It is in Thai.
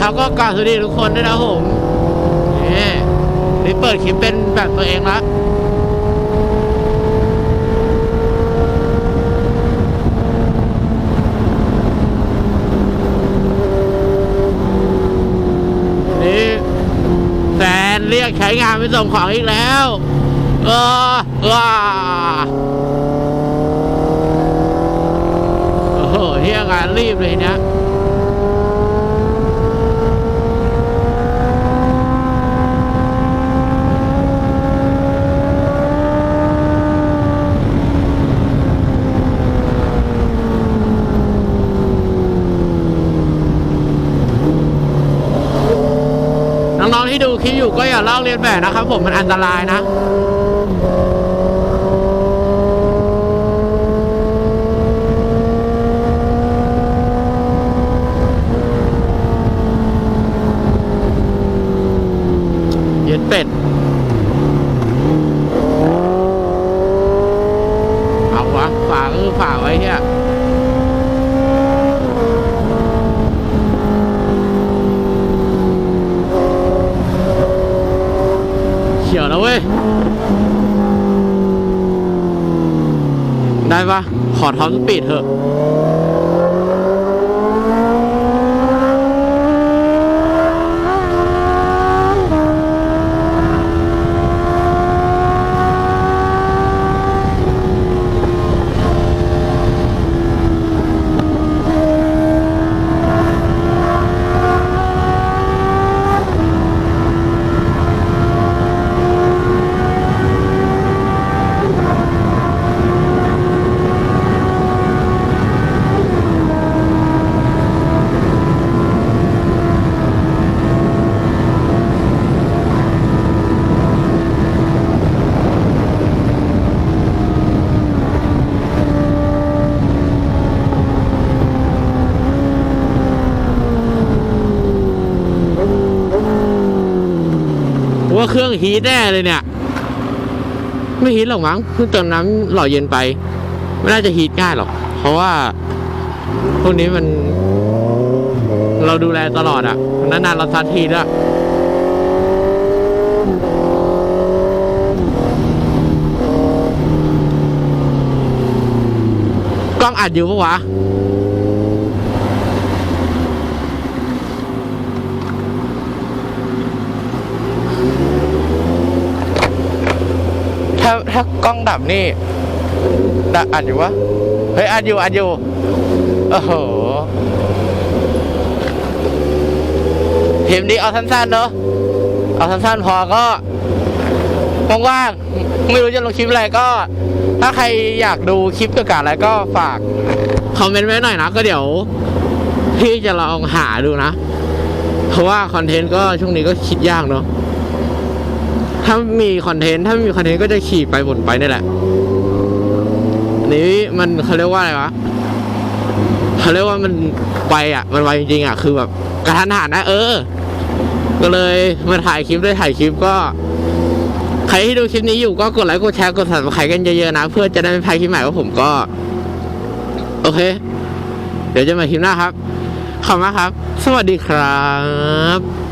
ครับก็กล่าวสวัสดีทุกคนด้วยนะผมนี่นี่เปิดคลิปเป็นแบบตัวเองละนี่แฟนเรียกใช้งานไปส่งของอีกแล้วเออว้าโอ้โหเที่ยงานรีบเลยเนี่ย ที่ดูคลิปอยู่ก็อย่าลอกเลียนแบบนะครับผมมันอันตรายนะเย็นเป็ด เอาวะฝาก็คือฝาไว้เฮียเขียวแล้วเว้ย ได้ปะขอท็อปสปีดเถอะ ว่าเครื่องฮีทแน่เลยเนี่ย ไม่ฮีทหรอกมั้งเพิ่งเติมน้ำหล่อเย็นไป ไม่น่าจะฮีทง่ายหรอก เพราะว่าพวกนี้มัน เราดูแลตลอดอะ่ะนานๆเราซัดทีด้วยกล้องอัดอยู่ปะวะ ถ้าถ้ากล้องดับนี่ดับอัดอยู่วะเฮ้ยอัดอยู่อัดอยู่โอ้โหเห็นดีเอาสั้นๆเนอะเอาสั้นๆพอก็ว่างๆไม่รู้จะลงคลิปอะไรก็ ถ้าใครอยากดูคลิปเกี่ยวกับอะไรก็ฝากคอมเมนต์ไว้หน่อยนะก็เดี๋ยวพี่จะลองหาดูนะ เพราะว่าคอนเทนต์ก็ช่วงนี้ก็คิดยากเนาะ ถ้ามีคอนเทนต์ถ้าม,มีคอนเทนต์ก็จะขี่ไปบ่นไปนี่แหละอันนี้มันเขาเรียกว่าอะไรวะเขาเรียกว่ามันไปอะ มันไวจริงๆอะคือแบบกระทันหันนะเออ ก็เลยมาถ่ายคลิปด้วยถ่ายคลิปก็ ใครที่ดูคลิปนี้อยู่ก็กดไลค์กดแชร์กด subscribe กันเยอะๆนะ เพื่อจะได้ไม่พลาดคลิปใหม่ว่าผมก็ โอเค เดี๋ยวจะมาคลิปหน้าครับขอบคุณครับ สวัสดีครับ